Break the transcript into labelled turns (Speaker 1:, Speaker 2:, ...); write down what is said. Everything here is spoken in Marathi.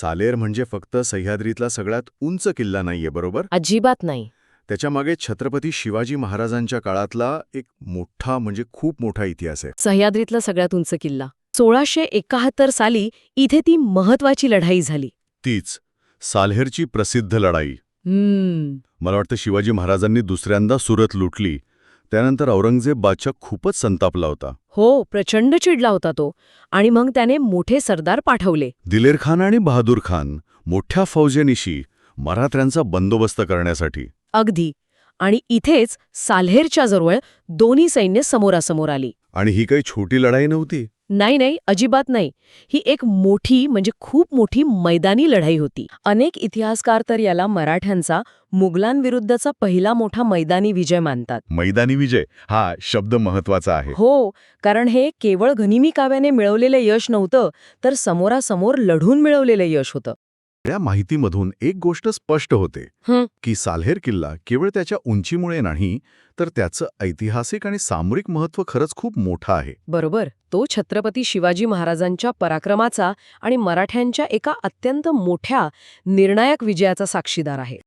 Speaker 1: सालेर म्हणजे फक्त सह्याद्रीतला सगळ्यात उंच किल्ला नाहीये बरोबर?
Speaker 2: अजिबात नाही.
Speaker 1: त्याच्यामागे छत्रपती शिवाजी महाराजांच्या काळातला एक मोठा म्हणजे खूप मोठा इतिहास आहे.
Speaker 2: सह्याद्रीतला सगळ्यात उंच किल्ला. सोळाशे एकाहत्तर साली इथे ती महत्वाची लढाई झाली.
Speaker 1: तीच. साल्हेरची प्रसिद्ध लढाई. मला वाटतं शिवाजी महाराजांनी दुसऱ्यांदा सुरत लुटली. त्यानंतर औरंगजेब बादशाह खूपच संतापला होता.
Speaker 2: हो प्रचंड चिडला होता तो आणि मग त्याने मोठे सरदार पाठवले.
Speaker 1: दिलेर खान आणि बहादूर खान मोठ्या फौजेनिशी मराठ्यांचा बंदोबस्त करण्यासाठी.
Speaker 2: अगदी. आणि इथेच साल्हेरच्या जवळ दोन्ही सैन्य समोरासमोर आली.
Speaker 1: आणि ही काही छोटी लढाई नव्हती?
Speaker 2: नाही नाही अजिबात नाही. ही एक मोठी म्हणजे खूप मोठी मैदानी लढाई होती. अनेक इतिहासकार तर याला मराठ्यांचा मुघलांविरुद्धचा पहिला मोठा मैदानी विजय मानतात.
Speaker 1: मैदानी विजय? हा शब्द महत्त्वाचा आहे.
Speaker 2: हो कारण हे केवळ गनिमी काव्याने मिळवलेलं यश नव्हतं तर समोरासमोर लढून मिळवलेलं यश होतं.
Speaker 1: या माहितीमधून एक गोष्ट स्पष्ट होते. की साल्हेर किल्ला केवळ त्याच्या उंचीमुळे नाही तर त्याचं ऐतिहासिक आणि सामरिक महत्त्व खरंच खूप मोठं आहे.
Speaker 2: बरोबर. तो छत्रपती शिवाजी महाराजांच्या पराक्रमाचा आणि मराठ्यांच्या एका अत्यंत मोठ्या निर्णायक विजयाचा साक्षीदार आहे.